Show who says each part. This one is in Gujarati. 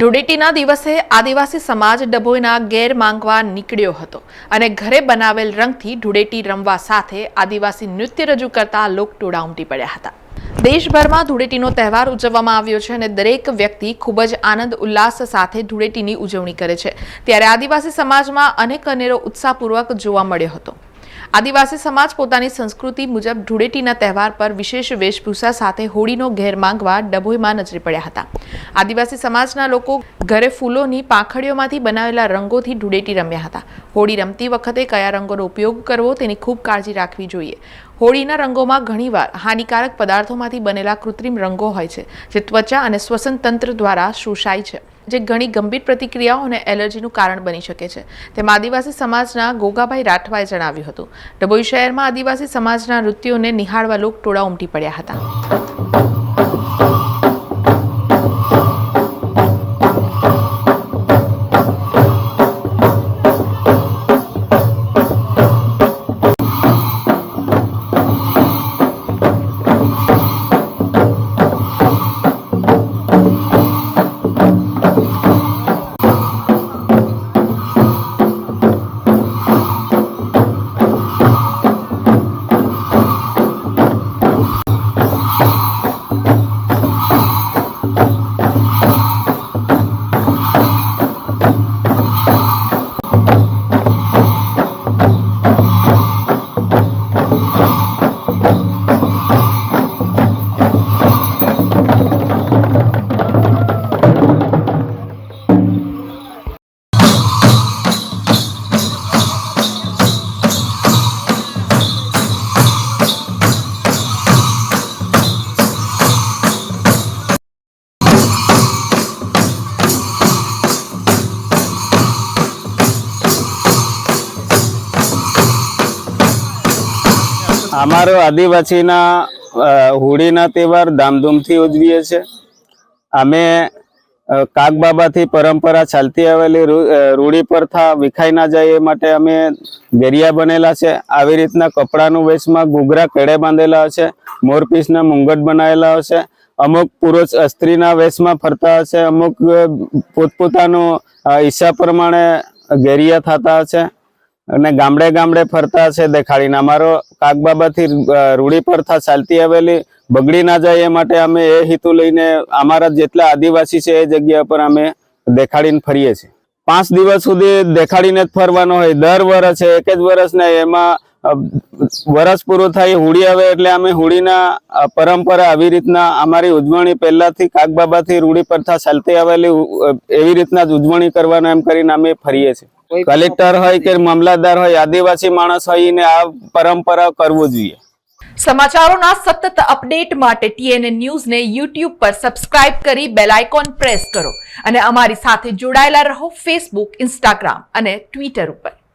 Speaker 1: ધૂળેટીના દિવસે આદિવાસી સમાજ ડભોઈના ગેર માંગવા નીકળ્યો હતો અને ઘરે બનાવેલ રંગથી ધૂળેટી રમવા સાથે આદિવાસી નૃત્ય રજૂ કરતા લોકટોળા ઉમટી પડ્યા હતા. દેશભરમાં ધૂળેટીનો તહેવાર ઉજવવામાં આવ્યો છે અને દરેક વ્યક્તિ ખૂબ જ આનંદ ઉલ્લાસ સાથે ધૂળેટીની ઉજવણી કરે છે. ત્યારે આદિવાસી સમાજમાં અનેક અનેરો ઉત્સાહપૂર્વક જોવા મળ્યો હતો. આદિવાસી સમાજ પોતાની સંસ્કૃતિ મુજબ ધૂળેટીના તહેવાર પર વિશેષ વેશભૂષા સાથે હોળીનો ઘેર માંગવા ડભોઈમાં નજરે પડ્યા હતા. આદિવાસી સમાજના લોકો ઘરે ફૂલોની પાંખડીઓમાંથી બનાવેલા રંગોથી ધૂળેટી રમ્યા હતા. હોળી રમતી વખતે કયા રંગોનો ઉપયોગ કરવો તેની ખૂબ કાળજી રાખવી જોઈએ. હોળીના રંગોમાં ઘણીવાર હાનિકારક પદાર્થોમાંથી બનેલા કૃત્રિમ રંગો હોય છે, જે ત્વચા અને શ્વસનતંત્ર દ્વારા શોષાય છે. જે ઘણી ગંભીર પ્રતિક્રિયાઓ અને એલર્જીનું કારણ બની શકે છે. તેમ આદિવાસી સમાજના ગોગાભાઈ રાઠવાએ જણાવ્યું હતું. ડભોઈ શહેરમાં આદિવાસી સમાજના નૃત્યોને નિહાળવા લોક ટોળા ઉમટી પડ્યા હતા.
Speaker 2: અમારો આદિવાસીના હોળીના તહેવાર ધામધૂમથી ઉજવીએ છીએ અમે કાગબાબાથી પરંપરા ચાલતી આવેલી રૂઢી પ્રથા વિખાઈ ના જાય એ માટે અમે ગેરિયા બનેલા છે. આવી રીતના કપડાનું વેશમાં ઘૂઘરા કેળે બાંધેલા છે મોરપીસના મુંગટ બનાવેલા છે અમુક પુરુષ સ્ત્રીના વેશમાં ફરતા હશે, અમુક પોતપોતાનું ઈચ્છા પ્રમાણે ગેરિયા થતા હશે. અને ગામડે ગામડે ફરતા છે દેખાડીને. અમારો કાગબાબાથી રૂડી પ્રથા ચાલતી આવેલી. બગડી ના જાય એ માટે અમે એ હેતુ લઈને અમારા જેટલા આદિવાસી છે એ જગ્યા પર અમે દેખાડીને ફરીએ છીએ. પાંચ દિવસ સુધી દેખાડીને જ ફરવાનો હોય. દર વર્ષે, એક જ વર્ષ ને એમાં વરસ પૂરું થાય હોળી આવે એટલે અમે હોળીના પરંપરા આવી રીતના અમારી ઉજવણી પહેલાથી કાગબાબાથી રૂઢી પ્રથા ચાલતી આવેલી એવી રીતના જ ઉજવણી કરવાનો એમ કરીને અમે ફરીએ છીએ. કલેક્ટર હોય કે મામલતદાર હોય આદિવાસી માણસ હોય એને આ પરંપરા કરવું જોઈએ.
Speaker 1: સમાચારોના સતત અપડેટ માટે ટીએનએ ન્યૂઝને યુટ્યુબ પર સબસ્ક્રાઇબ કરી બેલ આઇકોન પ્રેસ કરો અને અમારી સાથે જોડાયેલા રહો ફેસબુક ઇન્સ્ટાગ્રામ અને ટ્વિટર ઉપર.